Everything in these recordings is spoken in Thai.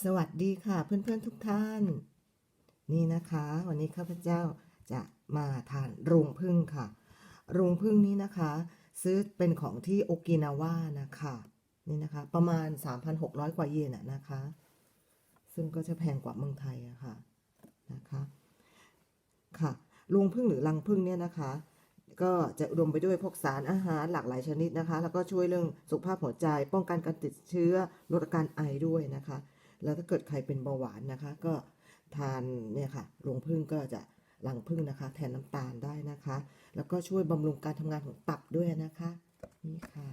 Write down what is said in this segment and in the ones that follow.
สวัสดีค่ะเพื่อนๆทุกท่าน นี่นะคะ วันนี้ข้าพเจ้าจะมาทานรุงพึ่งค่ะ รุงพึ่งนี้นะคะ ซื้อเป็นของที่โอกินาว่านะคะนี่นะคะ ประมาณ 3,600 กว่าเยนอะนะคะ ซึ่งก็จะแพงกว่าเมืองไทยอะค่ะนะคะค่ะรุงพึ่งหรือรังพึ่งเนี่ยนะคะ ก็จะอุดมไปด้วยพวกสารอาหารหลากหลายชนิดนะคะ แล้วก็ช่วยเรื่องสุขภาพหัวใจ ป้องกันการติดเชื้อลดอาการไอด้วยนะคะ แล้วถ้าเกิดใครเป็นเบาหวานนะคะ ก็ทานเนี่ยค่ะรวงพึ่งก็จะหลังพึ่งนะคะ แทนน้ำตาลได้นะคะ แล้วก็ช่วยบำรุงการทำงานของตับด้วยนะคะ นี่ค่ะ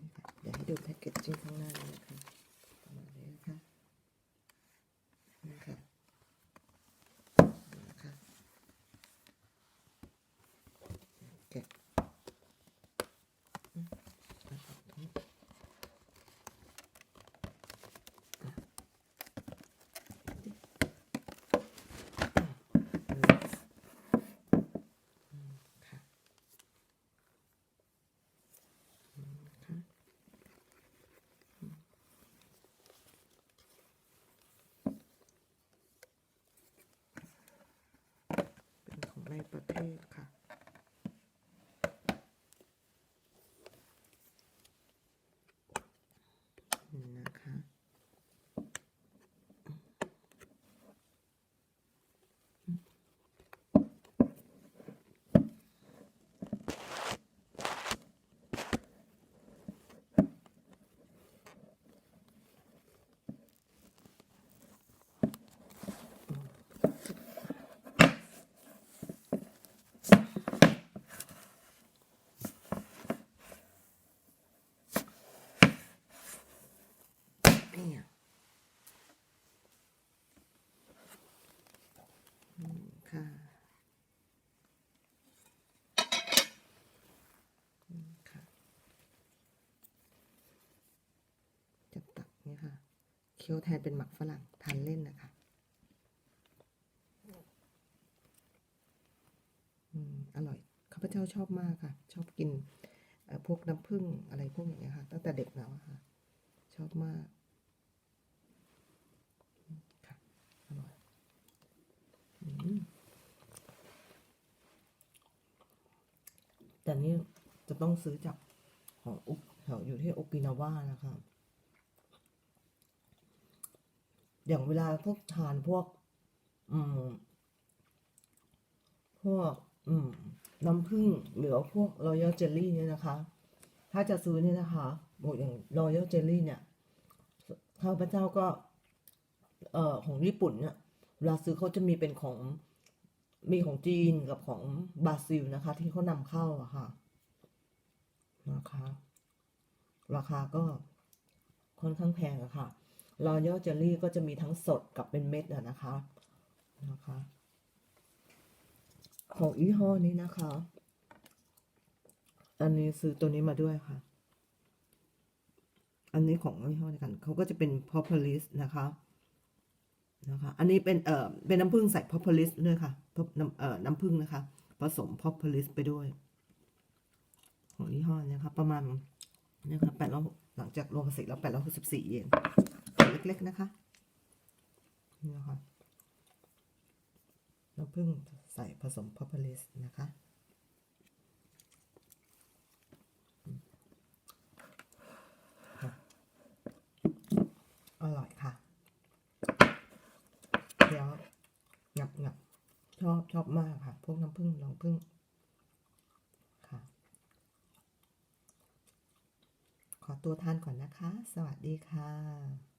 นี่ค่ะ เดี๋ยวให้ดูแพ็กเกจจิ้งข้างหน้านะคะมาณนี้นะคะนี่ค่ะนะคะแกะอืมเอาออกตรงนี้ อืมค่ะอืมค่ะอืม เป็นของในประเทศค่ะ นี่นะคะ เนี่ยอืมค่ะอืมค่ะ จะตักเนี่ยค่ะ เคี้ยวแทนเป็นหมักฝรั่งทานเล่นนะคะอืมอร่อยข้าพเจ้าชอบมากค่ะ ชอบกินพวกน้ำผึ้งอะไรพวกอย่างเงี้ยค่ะ ตั้งแต่เด็กแล้วค่ะ ชอบมากอืมค่ะอร่อยอแต่นี่จะต้องซื้อจากของอุกแถวอยู่ที่โอกินาว่านะคะ อย่างเวลาพวกทานพวก อืม พวก อืม น้ำผึ้งหรือพวกรอยัลเจลลี่เนี่ยนะคะ ถ้าจะซื้อเนี่ยนะคะโอ้อย่างรอยัลเจลลี่เนี่ยข้าพเจ้าก็ เอ่อของญี่ปุ่นเนี่ยเวลาซื้อเขาจะมีเป็นของมีของจีนกับของบราซิลนะคะ ที่เขานำเข้าอะค่ะนะคะ ราคาก็ค่อนข้างแพงอะค่ะ รอยัลเจลลี่ก็จะมีทั้งสดกับเป็นเม็ดนะคะนะคะ ของยี่ห้อนี้นะคะ อันนี้ซื้อตัวนี้มาด้วยค่ะ อันนี้ของยี่ห้อเดียวกันเขาก็จะเป็น propolis นะคะนะคะ อันนี้เป็นเอ่อเป็นน้ำผึ้งใส่ propolis ด้วยค่ะน้ำเอ่อน้ำผึ้งนะคะ ผสม propolis ไปด้วย ของยี่ห้อนี้ค่ะประมาณนะคะแปดร้อยหลังจากรวมภาษีแล้วแปดร้อยหกสิบสี่เยน เล็กๆนะคะนี่นะคะน้ำผึ้งใส่ผสม propolis นะคะคะอร่อยค่ะเดี๋ยวงับงับชอบชอบมากค่ะ พวกน้ำผึ้งน้ำผึ้งค่ะ ขอตัวทานก่อนนะคะ สวัสดีค่ะ